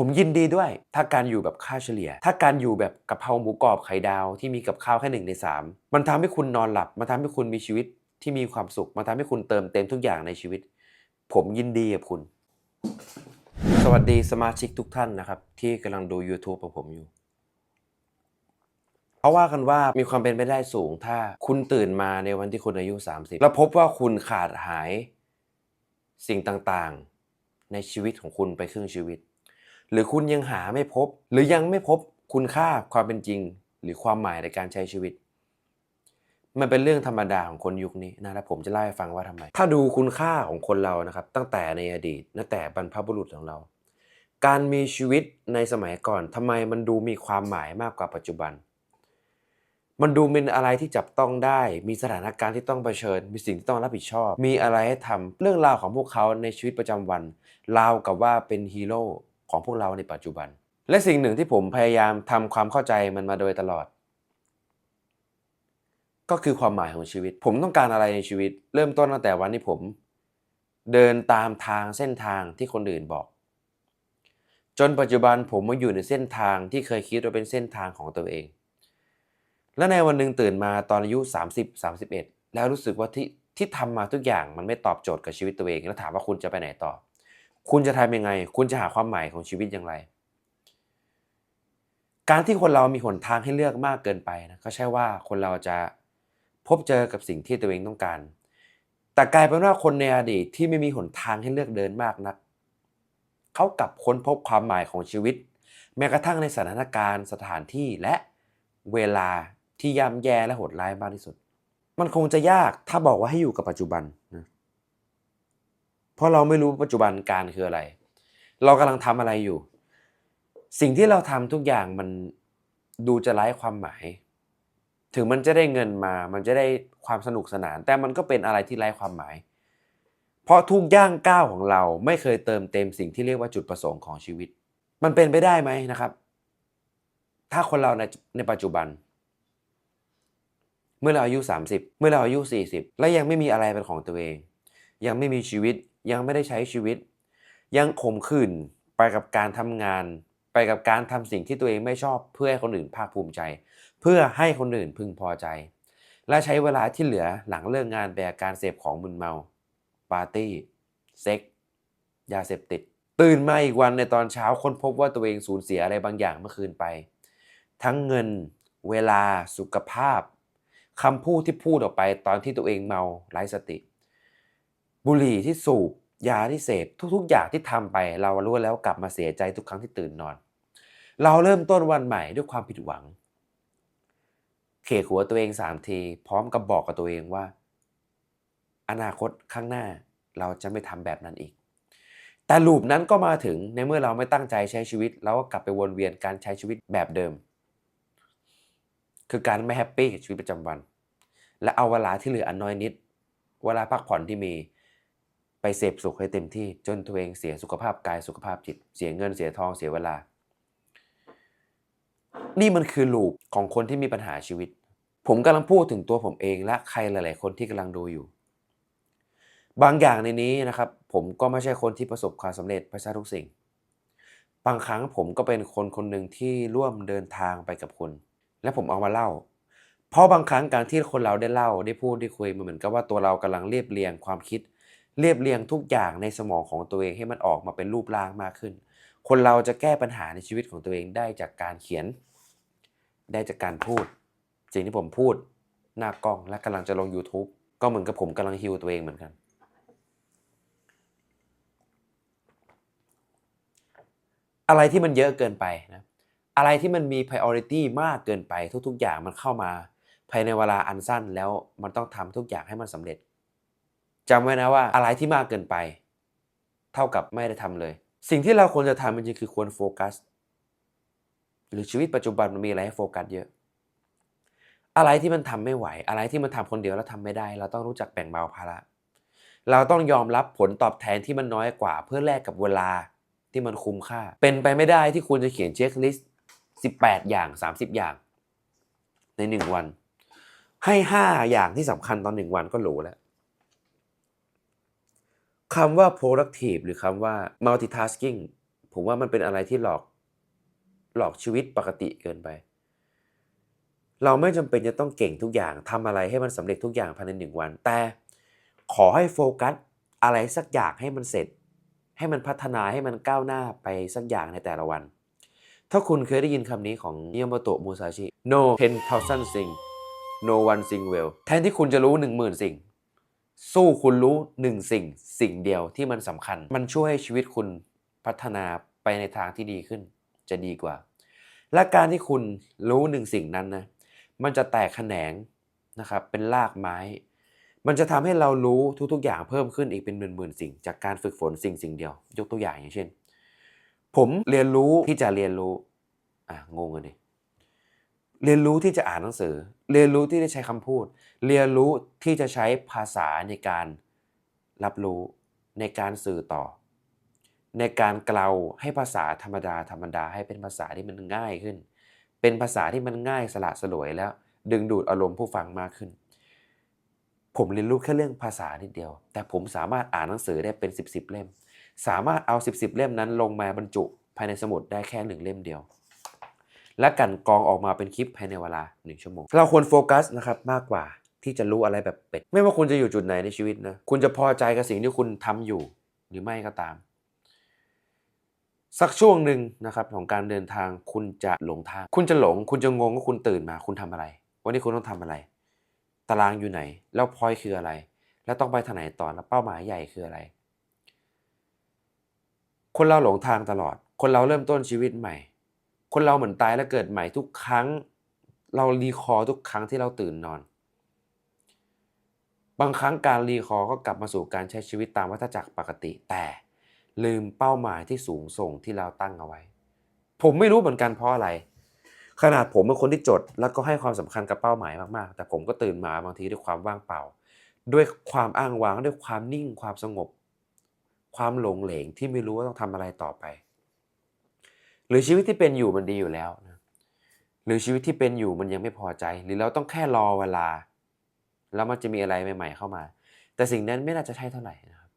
ผมยินดีด้วย ถ้าการอยู่แบบค่าเฉลี่ย ถ้าการอยู่แบบกะเพราหมูกรอบไข่ดาวที่มีกับข้าวแค่หนึ่งในสามมันทำให้คุณนอนหลับ มันทำให้คุณมีชีวิตที่มีความสุข มันทำให้คุณเติมเต็มทุกอย่างในชีวิต ผมยินดีกับคุณ สวัสดีสมาชิกทุกท่านนะครับ ที่กำลังดู YouTube ของผมอยู่เขาว่ากันว่ามีความเป็นไปได้สูง ถ้าคุณตื่นมาในวันที่คุณอายุ 30 แล้วพบว่าคุณขาดหายสิ่งต่างๆ ในชีวิตของคุณไปครึ่งชีวิต หรือคุณยังหาไม่พบ หรือยังไม่พบคุณค่าความเป็นจริง หรือความหมายในการใช้ชีวิต มันเป็นเรื่องธรรมดาของคนยุคนี้นะแล้วผมจะเล่าให้ฟังว่าทำไม ถ้าดูคุณค่าของคนเรานะครับ ตั้งแต่ในอดีตตั้งแต่บรรพบุรุษของเรา การมีชีวิตในสมัยก่อนทำไมมันดูมีความหมายมากกว่าปัจจุบัน มันดูเป็นอะไรที่จับต้องได้ มีสถานการณ์ที่ต้องเผชิญ มีสิ่งที่ต้องรับผิดชอบ มีอะไรให้ทำเรื่องราวของพวกเขาในชีวิตประจำวันราวกับว่าเป็นฮีโร่ ของพวกเราในปัจจุบัน และสิ่งหนึ่งที่ผมพยายามทำความเข้าใจมันมาโดยตลอด ก็คือความหมายของชีวิต ผมต้องการอะไรในชีวิต เริ่มต้นตั้งแต่วันที่ผม เดินตามทางเส้นทางที่คนอื่นบอก จนปัจจุบันผมมาอยู่ในเส้นทางที่เคยคิดว่าเป็นเส้นทางของตัวเอง และในวันหนึ่งตื่นมาตอนอายุ 30 31 แล้วรู้สึกว่าที่ที่ทำมาทุกอย่างมันไม่ตอบโจทย์กับชีวิตตัวเอง แล้วถามว่าคุณจะไปไหนต่อ คุณจะทำยังไง คุณจะหาความหมายของชีวิตอย่างไร การที่คนเรามีหนทางให้เลือกมากเกินไปนะก็ใช่ว่าคนเราจะพบเจอกับสิ่งที่ตัวเองต้องการ แต่กลายเป็นว่าคนในอดีตที่ไม่มีหนทางให้เลือกเดินมากนักเขากลับค้นพบความหมายของชีวิต แม้กระทั่งในสถานการณ์สถานที่และเวลาที่ย่ำแย่และโหดร้ายมากที่สุด มันคงจะยากถ้าบอกว่าให้อยู่กับปัจจุบัน เพราะเราไม่รู้ปัจจุบันการคืออะไร เรากำลังทำอะไรอยู่ สิ่งที่เราทำทุกอย่างมันดูจะไร้ความหมาย ถึงมันจะได้เงินมา มันจะได้ความสนุกสนาน แต่มันก็เป็นอะไรที่ไร้ความหมาย เพราะทุกย่างก้าวของเราไม่เคยเติมเต็มสิ่งที่เรียกว่าจุดประสงค์ของชีวิต มันเป็นไปได้ไหมนะครับ ถ้าคนเราในในปัจจุบัน เมื่อเราอายุ 30 เมื่อเราอายุ 40 และยังไม่มีอะไรเป็นของตัวเอง ยังไม่มีชีวิต ยังไม่ได้ใช้ชีวิต ยังขมขื่นไปกับการทำงาน ไปกับการทำสิ่งที่ตัวเองไม่ชอบ เพื่อให้คนอื่นภาคภูมิใจ เพื่อให้คนอื่นพึงพอใจ และใช้เวลาที่เหลือหลังเลิกงานไปกับการเสพของมึนเมา ปาร์ตี้ เซ็กส์ยาเสพติด ตื่นมาอีกวันในตอนเช้าค้นพบว่าตัวเองสูญเสียอะไรบางอย่างเมื่อคืนไป ทั้งเงิน เวลา สุขภาพคำพูดที่พูดออกไปตอนที่ตัวเองเมาไร้สติ บุหรี่ที่สูบยาที่เสพทุกๆ อย่างที่ทำไป เรารู้แล้วกลับมาเสียใจทุกครั้งที่ตื่นนอน เราเริ่มต้นวันใหม่ด้วยความผิดหวัง เขกหัวตัวเองสามทีพร้อมกับบอกกับตัวเองว่า อนาคตข้างหน้าเราจะไม่ทำแบบนั้นอีก แต่ลูปนั้นก็มาถึงในเมื่อเราไม่ตั้งใจใช้ชีวิตเราก็กลับไปวนเวียนการใช้ชีวิตแบบเดิม คือการไม่แฮปปี้กับชีวิตประจำวัน และเอาเวลาที่เหลืออันน้อยนิด เวลาพักผ่อนที่มี ไปเสพสุขให้เต็มที่จนตัวเองเสียสุขภาพกายสุขภาพจิต เสียเงินเสียทองเสียเวลา นี่มันคือลูปของคนที่มีปัญหาชีวิต ผมกำลังพูดถึงตัวผมเองและใครหลาย ๆ คนที่กำลังดูอยู่ บางอย่างในนี้นะครับ ผมก็ไม่ใช่คนที่ประสบความสำเร็จปซะทุกสิ่ง บางครั้งผมก็เป็นคนคนหนึ่งที่ร่วมเดินทางไปกับคุณ และผมเอามาเล่าเพราะบางครั้งการที่คนเราได้เล่าได้พูดได้คุยมันเหมือนกับว่าตัวเรากำลังเรียบเรียงความคิด เรียบเรียงทุกอย่างในสมองของตัวเองให้มันออกมาเป็นรูปร่างมากขึ้น คนเราจะแก้ปัญหาในชีวิตของตัวเองได้จากการเขียน ได้จากการพูด สิ่งที่ผมพูดหน้ากล้องและกำลังจะลง YouTube ก็เหมือนกับผมกำลังฮิวตัวเองเหมือนกัน อะไรที่มันเยอะเกินไปนะอะไรที่มันมี priority มากเกินไปทุก ๆ อย่างมันเข้ามา ภายในเวลาอันสั้นแล้วมันต้องทำทุกอย่างให้มันสำเร็จ จำไว้นะว่าอะไรที่มากเกินไป เท่ากับไม่ได้ทำเลย สิ่งที่เราควรจะทำมันจริงคือควรโฟกัส หรือชีวิตปัจจุบันมันมีอะไรให้โฟกัสเยอะ อะไรที่มันทำไม่ไหว อะไรที่มันทำคนเดียวแล้วทำไม่ได้ เราต้องรู้จักแบ่งเบาภาระ เราต้องยอมรับผลตอบแทนที่มันน้อยกว่า เพื่อแลกกับเวลาที่มันคุ้มค่า เป็นไปไม่ได้ที่คุณจะเขียนเช็คลิสต์18 อย่าง 30 อย่าง ใน 1 วัน ให้ 5 อย่างที่สำคัญตอน 1 วันก็หรูแล้ว คำว่า productive หรือคำว่า multitasking ผมว่ามันเป็นอะไรที่หลอกหลอกชีวิตปกติเกินไป เราไม่จำเป็นจะต้องเก่งทุกอย่างทำอะไรให้มันสำเร็จทุกอย่างภายในหนึ่งวัน แต่ขอให้โฟกัสอะไรสักอย่างให้มันเสร็จ ให้มันพัฒนาให้มันก้าวหน้าไปสักอย่างในแต่ละวัน ถ้าคุณเคยได้ยินคำนี้ของยาโมโตะมูซาชิ no 10,000 thing no one thing well แทนที่คุณจะรู้ 10,000 สิ่ง สู้คุณรู้หนึ่งสิ่งสิ่งเดียวที่มันสำคัญ มันช่วยให้ชีวิตคุณพัฒนาไปในทางที่ดีขึ้น จะดีกว่า และการที่คุณรู้หนึ่งสิ่งนั้นนะมันจะแตกแขนงนะครับเป็นรากไม้ มันจะทำให้เรารู้ทุกๆ อย่างเพิ่มขึ้นอีกเป็นหมื่นๆสิ่ง จากการฝึกฝนสิ่งสิ่งเดียว ยกตัวอย่างอย่างเช่น ผมเรียนรู้ที่จะเรียนรู้อะงงเลยเรียนรู้ที่จะอ่านหนังสือ เรียนรู้ที่จะใช้คำพูด เรียนรู้ที่จะใช้ภาษาในการรับรู้ในการสื่อต่อ ในการกล่าวให้ภาษาธรรมดาธรรมดาให้เป็นภาษาที่มันง่ายขึ้น เป็นภาษาที่มันง่ายสละสลวยแล้ว ดึงดูดอารมณ์ผู้ฟังมากขึ้น ผมเรียนรู้แค่เรื่องภาษานิดเดียว แต่ผมสามารถอ่านหนังสือได้เป็นสิบสิบเล่ม สามารถเอาสิบสิบเล่มนั้นลงมาบรรจุภายในสมุดได้แค่หนึ่งเล่มเดียวและกันกองออกมาเป็นคลิปภายในเวลาหนึ่งชั่วโมง เราควรโฟกัสนะครับมากกว่า ที่จะรู้อะไรแบบเป็ด ไม่ว่าคุณจะอยู่จุดไหนในชีวิตนะ คุณจะพอใจกับสิ่งที่คุณทำอยู่หรือไม่ก็ตาม สักช่วงหนึ่งนะครับของการเดินทางคุณจะหลงทาง คุณจะหลง คุณจะงงว่าคุณตื่นมา คุณทำอะไร วันนี้คุณต้องทำอะไร ตารางอยู่ไหน แล้วพอยคืออะไร แล้วต้องไปทางไหนต่อแล้วเป้าหมายใหญ่คืออะไร คนเราหลงทางตลอด คนเราเริ่มต้นชีวิตใหม่ คนเราเหมือนตายแล้วเกิดใหม่ทุกครั้ง เรารีคอร์ทุกครั้งที่เราตื่นนอน บางครั้งการรีคอร์ก็กลับมาสู่การใช้ชีวิตตามวัฏจักรปกติ แต่ลืมเป้าหมายที่สูงส่งที่เราตั้งเอาไว้ ผมไม่รู้เหมือนกันเพราะอะไร ขนาดผมเป็นคนที่จด แล้วก็ให้ความสำคัญกับเป้าหมายมากๆ แต่ผมก็ตื่นมาบางทีด้วยความว่างเปล่า ด้วยความอ้างว้างด้วยความนิ่งความสงบ ความหลงเหลงที่ไม่รู้ว่าต้องทำอะไรต่อไป หรือชีวิตที่เป็นอยู่มันดีอยู่แล้วนะหรือชีวิตที่เป็นอยู่มันยังไม่พอใจ หรือเราต้องแค่รอเวลา แล้วมันจะมีอะไรใหม่ๆเข้ามา แต่สิ่งนั้นไม่น่าจะใช่เท่าไหร่นะครับ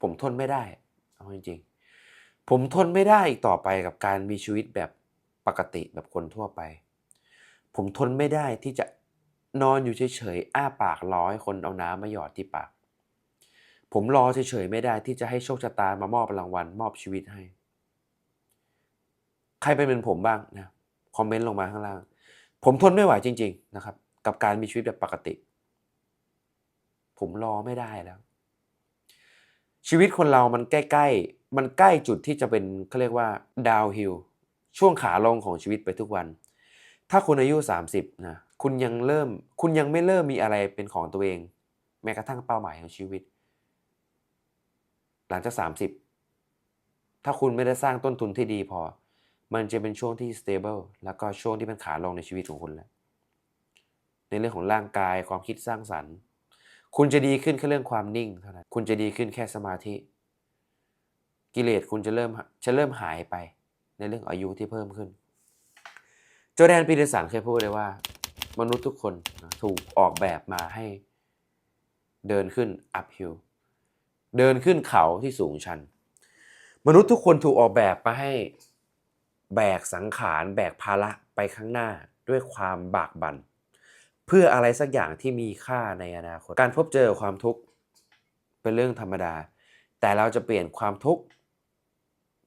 ผมทนไม่ได้เอาจริงๆ ผมทนไม่ได้อีกต่อไปกับการมีชีวิตแบบปกติแบบคนทั่วไป ผมทนไม่ได้ที่จะนอนอยู่เฉยๆ อ้าปากรอให้คนเอาน้ำมาหยอดที่ปาก ผมรอเฉยๆ ไม่ได้ที่จะให้โชคชะตามามอบรางวัลมอบชีวิตให้ ใครเป็นเหมือนผมบ้างนะ คอมเมนต์ลงมาข้างล่าง ผมทนไม่ไหวจริง ๆ นะครับ กับการมีชีวิตแบบปกติ ผมรอไม่ได้แล้ว ชีวิตคนเรามันใกล้ๆ มันใกล้จุดที่จะเป็นเขาเรียกว่าดาวฮิลช่วงขาลงของชีวิตไปทุกวัน ถ้าคุณอายุ 30นะคุณยังเริ่ม คุณยังไม่เริ่มมีอะไรเป็นของตัวเอง แม้กระทั่งเป้าหมายของชีวิต หลังจาก 30 ถ้าคุณไม่ได้สร้างต้นทุนที่ดีพอ มันจะเป็นช่วงที่ stable แล้วก็ช่วงที่เป็นขาลงในชีวิตของคุณแล้ว ในเรื่องของร่างกายความคิดสร้างสรรค์ คุณจะดีขึ้นแค่เรื่องความนิ่งเท่านั้นคุณจะดีขึ้นแค่สมาธิ กิเลสคุณจะเริ่มจะเริ่มหายไปในเรื่องอายุที่เพิ่มขึ้น โจแดนปีเตอร์สันเคยพูดเลยว่า มนุษย์ทุกคนถูกออกแบบมาให้ เดินขึ้น uphill เดินขึ้นเขาที่สูงชัน มนุษย์ทุกคนถูกออกแบบมาให้แบกสังขาร แบกภาระไปข้างหน้าด้วยความบากบัน่น เพื่ออะไรสักอย่างที่มีค่าในอนาคต การพบเจอความทุกข์เป็นเรื่องธรรมดา แต่เราจะเปลี่ยนความทุกข์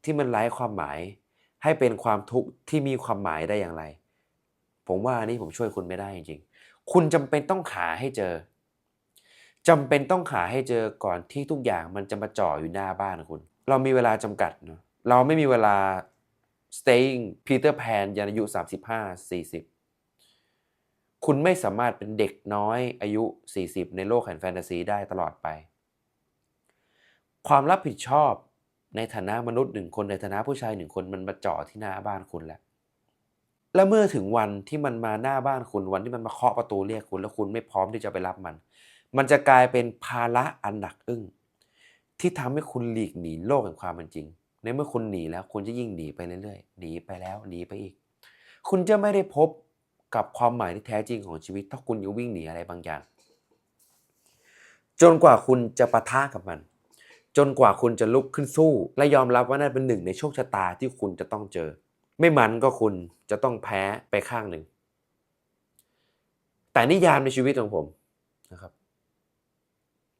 ที่มันไร้ความหมาย ให้เป็นความทุกข์ที่มีความหมายได้อย่างไร ผมว่าอันนี้ผมช่วยคุณไม่ได้จริงๆ คุณจำเป็นต้องหาให้เจอจำเป็นต้องหาให้เจอก่อนที่ทุกอย่างมันจะมาจ่ออยู่หน้าบ้านคุณ เรามีเวลาจำกัดเนาะเราไม่มีเวลา staying Peter Pan ยันอายุ 35 40 คุณไม่สามารถเป็นเด็กน้อยอายุ 40 ในโลกแห่งแฟนตาซีได้ตลอดไป ความรับผิดชอบในฐานะมนุษย์หนึ่งคนในฐานะผู้ชายหนึ่งคนมันมาจ่อที่หน้าบ้านคุณแล้วแล้วเมื่อถึงวันที่มันมาหน้าบ้านคุณวันที่มันมาเคาะประตูเรียกคุณ แล้วคุณไม่พร้อมที่จะไปรับมัน มันจะกลายเป็นภาระอันหนักอึ้งที่ทำให้คุณหลีกหนีโลกแห่งความเป็นจริง ในเมื่อคุณหนีแล้วคุณจะยิ่งหนีไปเรื่อยๆหนีไปแล้วหนีไปอีก คุณจะไม่ได้พบ กับความหมายที่แท้จริงของชีวิต ถ้าคุณยังวิ่งหนีอะไรบางอย่าง จนกว่าคุณจะปะทะกับมัน จนกว่าคุณจะลุกขึ้นสู้ และยอมรับว่านั่นเป็นหนึ่งในโชคชะตาที่คุณจะต้องเจอ ไม่มันก็คุณจะต้องแพ้ไปข้างหนึ่ง แต่นิยามในชีวิตของผมนะครับ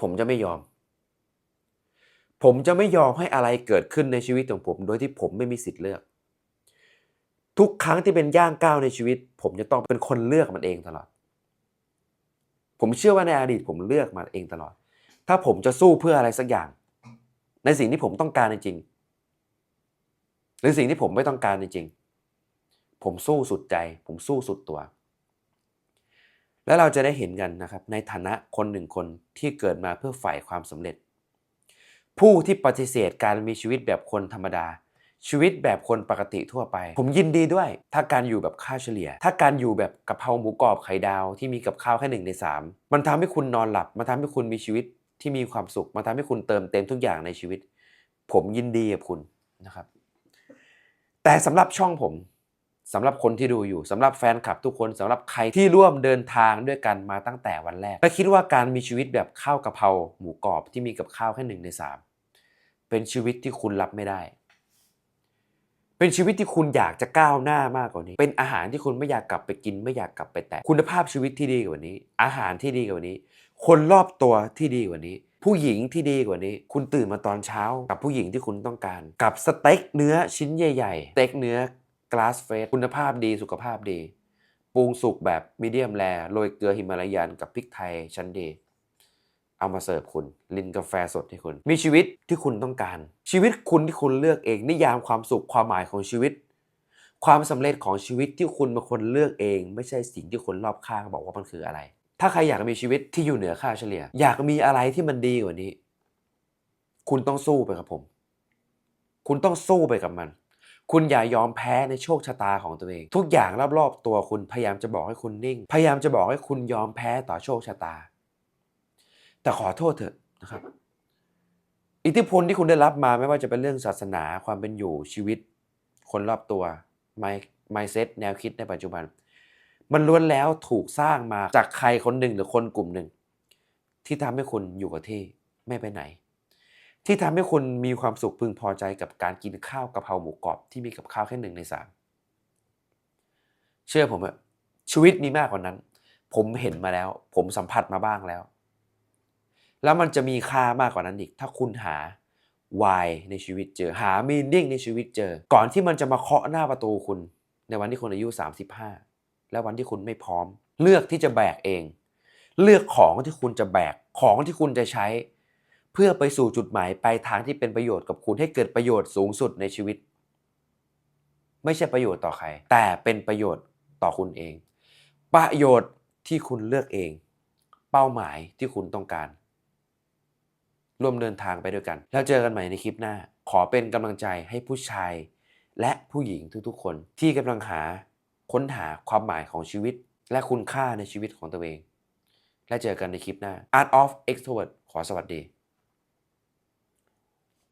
ผมจะไม่ยอม ผมจะไม่ยอมให้อะไรเกิดขึ้นในชีวิตของผม โดยที่ผมไม่มีสิทธิ์เลือก ทุกครั้งที่เป็นย่างก้าวในชีวิต ผมจะต้องเป็นคนเลือกมันเองตลอด ผมเชื่อว่าในอดีตผมเลือกมาเองตลอด ถ้าผมจะสู้เพื่ออะไรสักอย่าง ในสิ่งที่ผมต้องการจริงหรือสิ่งที่ผมไม่ต้องการจริงๆ ผมสู้สุดใจ ผมสู้สุดตัว แล้วเราจะได้เห็นกันนะครับ ในฐานะคนหนึ่งคนที่เกิดมาเพื่อฝ่ายความสำเร็จ ผู้ที่ปฏิเสธการมีชีวิตแบบคนธรรมดา ชีวิตแบบคนปกติทั่วไป ผมยินดีด้วย ถ้าการอยู่แบบค่าเฉลี่ย ถ้าการอยู่แบบกะเพราหมูกรอบไข่ดาวที่มีกับข้าวแค่หนึ่งในสามมันทำให้คุณนอนหลับ มันทำให้คุณมีชีวิตที่มีความสุข มันทำให้คุณเติมเต็มทุกอย่างในชีวิต ผมยินดีกับคุณนะครับ แต่สำหรับช่องผมสำหรับคนที่ดูอยู่สำหรับแฟนคลับทุกคนสำหรับใครที่ร่วมเดินทางด้วยกันมาตั้งแต่วันแรกและคิดว่าการมีชีวิตแบบข้าวกะเพราหมูกรอบที่มีกับข้าวแค่หนึ่งในสามเป็นชีวิตที่คุณรับไม่ได้ เป็นชีวิตที่คุณอยากจะก้าวหน้ามากกว่านี้ เป็นอาหารที่คุณไม่อยากกลับไปกิน ไม่อยากกลับไปแตะคุณภาพชีวิตที่ดีกว่านี้ อาหารที่ดีกว่านี้ คนรอบตัวที่ดีกว่านี้ ผู้หญิงที่ดีกว่านี้ คุณตื่นมาตอนเช้า กับผู้หญิงที่คุณต้องการ กับสเต็กเนื้อชิ้นใหญ่ๆสเต็กเนื้อกลาสเฟสคุณภาพดีสุขภาพดีปรุงสุกแบบมีเดียมแรโรยเกลือหิมาลายันกับพริกไทยชั้นดี เอามาเสิร์ฟคุณ ลินกาแฟสดให้คุณ มีชีวิตที่คุณต้องการ ชีวิตคุณที่คุณเลือกเอง นิยามความสุขความหมายของชีวิต ความสำเร็จของชีวิตที่คุณเป็นคนเลือกเอง ไม่ใช่สิ่งที่คนรอบข้างบอกว่ามันคืออะไร ถ้าใครอยากมีชีวิตที่อยู่เหนือค่าเฉลี่ย อยากมีอะไรที่มันดีกว่านี้ คุณต้องสู้ไปกับผม คุณต้องสู้ไปกับมัน คุณอย่ายอมแพ้ในโชคชะตาของตัวเอง ทุกอย่างรอบๆตัวคุณพยายามจะบอกให้คุณนิ่ง พยายามจะบอกให้คุณยอมแพ้ต่อโชคชะตา แต่ขอโทษเถอะนะครับ อิทธิพลที่คุณได้รับมาไม่ว่าจะเป็นเรื่องศาสนาความเป็นอยู่ชีวิต คนรอบตัว my mindset แนวคิดในปัจจุบัน มันล้วนแล้วถูกสร้างมาจากใครคนหนึ่งหรือคนกลุ่มหนึ่ง ที่ทำให้คุณอยู่กับที่ไม่ไปไหน ที่ทำให้คุณมีความสุขพึงพอใจกับการกินข้าวกะเพราหมูกรอบที่มีกับข้าวแค่หนึ่งในสามเชื่อผมอะชีวิตมีมากกว่านั้น ผมเห็นมาแล้ว ผมสัมผัสมาบ้างแล้ว แล้วมันจะมีค่ามากกว่านั้นอีก ถ้าคุณหา why ในชีวิตเจอหา meaning ในชีวิตเจอ ก่อนที่มันจะมาเคาะหน้าประตูคุณ ในวันที่คุณอายุ 35 และวันที่คุณไม่พร้อม เลือกที่จะแบกเอง เลือกของที่คุณจะแบกของที่คุณจะใช้ เพื่อไปสู่จุดหมายปลายทางที่เป็นประโยชน์กับคุณให้เกิดประโยชน์สูงสุดในชีวิต ไม่ใช่ประโยชน์ต่อใคร แต่เป็นประโยชน์ต่อคุณเอง ประโยชน์ที่คุณเลือกเอง เป้าหมายที่คุณต้องการ ร่วมเดินทางไปด้วยกัน แล้วเจอกันใหม่ในคลิปหน้า ขอเป็นกำลังใจให้ผู้ชาย และผู้หญิงทุกๆ คน ที่กำลังหาค้นหาความหมายของชีวิต และคุณค่าในชีวิตของตัวเอง และเจอกันในคลิปหน้า Art of Extrovert ขอสวัสดี